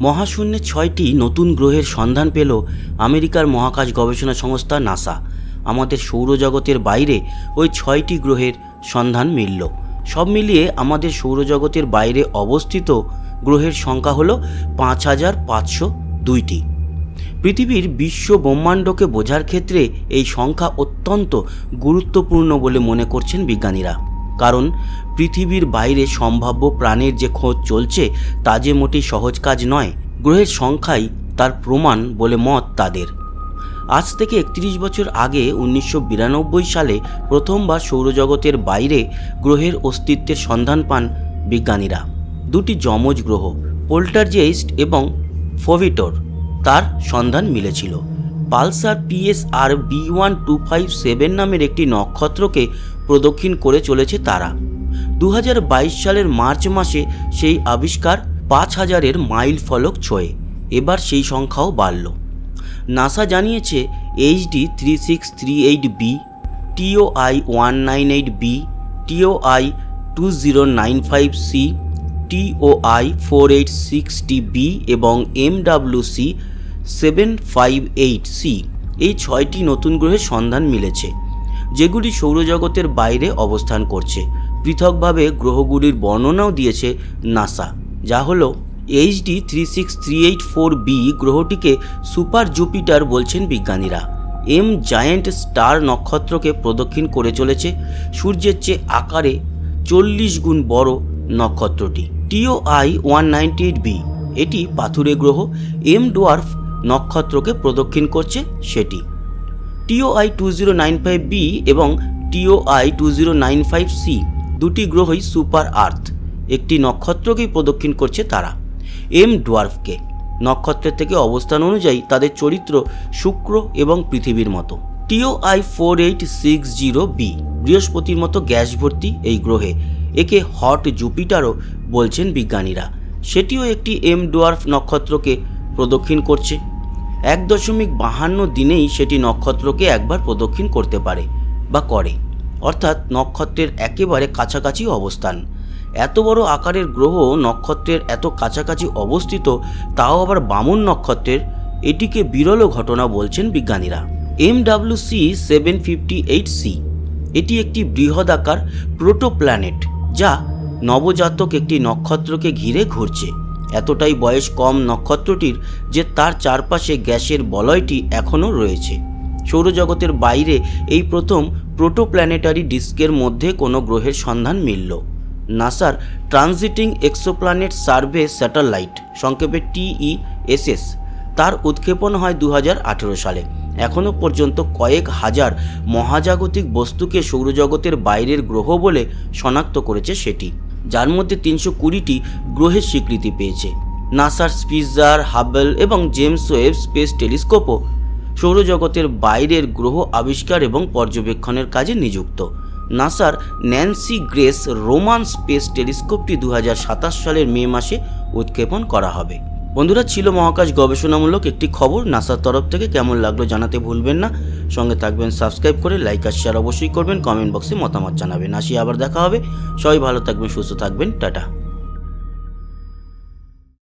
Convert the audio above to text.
মহাশূন্যে ছয়টি নতুন গ্রহের সন্ধান পেল আমেরিকার মহাকাশ গবেষণা সংস্থা নাসা। আমাদের সৌরজগতের বাইরে ওই ছয়টি গ্রহের সন্ধান মিলল। সব মিলিয়ে আমাদের সৌরজগতের বাইরে অবস্থিত গ্রহের সংখ্যা হল পাঁচ হাজার পাঁচশো দুইটি। পৃথিবীর বিশ্ব ব্রহ্মাণ্ডকে বোঝার ক্ষেত্রে এই সংখ্যা অত্যন্ত গুরুত্বপূর্ণ বলে মনে করছেন বিজ্ঞানীরা। কারণ পৃথিবীর বাইরে সম্ভাব্য প্রাণের যে খোঁজ চলছে তা যে মোটেই সহজ কাজ নয়, গ্রহের সংখ্যাই তার প্রমাণ বলে মত তাদের। আজ থেকে একত্রিশ বছর আগে উনিশশো বিরানব্বই সালে প্রথমবার সৌরজগতের বাইরে গ্রহের অস্তিত্বের সন্ধান পান বিজ্ঞানীরা। দুটি যমজ গ্রহ, পোল্টারজেইস্ট এবং ফোভিটর, তার সন্ধান মিলেছিল। Pulsar PSR B one two five seven নামের একটি নক্ষত্রকে প্রদক্ষিণ করে চলেছে তারা। দু হাজার বাইশ সালের মার্চ মাসে সেই আবিষ্কার পাঁচ হাজারের মাইল ফলক ছোঁয়ে। এবার সেই সংখ্যাও বাড়ল। নাসা জানিয়েছে HD three six three eight B TOI one nine eight B TOI two zero nine five C TOI four eight six T B এবং MWC seven five eight C, এই ছয়টি নতুন গ্রহের সন্ধান মিলেছে, যেগুলি সৌরজগতের বাইরে অবস্থান করছে। পৃথকভাবে গ্রহগুলির বর্ণনাও দিয়েছে নাসা, যা হলো HD three six three eight four B গ্রহটিকে super Jupiter বলছেন বিজ্ঞানীরা। এম জায়েন্ট স্টার নক্ষত্রকে প্রদক্ষিণ করে চলেছে সূর্যের চেয়ে আকারে চল্লিশ গুণ বড় নক্ষত্রটি। TO I one ninety eight B, এটি পাথুরে গ্রহ, এম ডোয়ার্ফ নক্ষত্রকে প্রদক্ষিণ করছে সেটি। TOI two zero nine five B এবং TOI two zero nine five C দুটি গ্রহই সুপার আর্থ। একটি নক্ষত্রকেই প্রদক্ষিণ করছে তারা। এম ডোয়ার্ফকে। নক্ষত্রের থেকে অবস্থান অনুযায়ী তাদের চরিত্র শুক্র এবং পৃথিবীর মতো। TOI four eight six zero B বৃহস্পতির মতো গ্যাস ভর্তি এই গ্রহে। একে হট জুপিটারও বলছেন বিজ্ঞানীরা। সেটিও একটি এম ডোয়ার্ফ নক্ষত্রকে প্রদক্ষিণ করছে। এক দশমিক বাহান্ন দিনেই সেটি নক্ষত্রকে একবার প্রদক্ষিণ করতে পারে বা করে। অর্থাৎ নক্ষত্রের একেবারে কাছাকাছি অবস্থান। এত বড় আকারের গ্রহ নক্ষত্রের এত কাছাকাছি অবস্থিত, তাও আবার বামন নক্ষত্রের, এটিকে বিরল ঘটনা বলছেন বিজ্ঞানীরা। M W C seven fifty eight C এটি একটি বৃহদাকার প্রোটোপ্ল্যানেট, যা নবজাতক একটি নক্ষত্রকে ঘিরে ঘুরছে। এতটাই বয়স কম নক্ষত্রটির যে তার চারপাশে গ্যাসের বলয়টি এখনও রয়েছে। সৌরজগতের বাইরে এই প্রথম প্রোটোপ্ল্যানেটারি ডিস্কের মধ্যে কোনো গ্রহের সন্ধান মিলল। নাসার ট্রানজিটিং এক্সোপ্ল্যানেট সার্ভে স্যাটেলাইট, সংক্ষেপে টিইএসএস তার উৎক্ষেপণ হয় দু হাজার আঠেরো সালে। এখনও পর্যন্ত কয়েক হাজার মহাজাগতিক বস্তুকে সৌরজগতের বাইরের গ্রহ বলে শনাক্ত করেছে সেটি। যার মধ্যে তিনশো কুড়িটি গ্রহের স্বীকৃতি পেয়েছে। নাসার স্পিজার হাবেল এবং জেমস ওয়েব স্পেস টেলিস্কোপও সৌরজগতের বাইরের গ্রহ আবিষ্কার এবং পর্যবেক্ষণের কাজে নিযুক্ত। নাসার ন্যান্সি গ্রেস রোমান স্পেস টেলিস্কোপটি দু হাজার সাতাশ সালের মে মাসে উৎক্ষেপণ করা হবে। বন্ধুরা, ছিল মহাকাশ গবেষণামূলক একটি খবর। নাসার তরফ থেকে কেমন লাগল জানাতে ভুলবেন না। সঙ্গে থাকবেন, সাবস্ক্রাইব করে লাইক আর শেয়ার অবশ্যই করবেন। কমেন্ট বক্সে মতামত জানাবেন। আসি, আবার দেখা হবে। সবাই ভালো থাকবেন, সুস্থ থাকবেন। টাটা।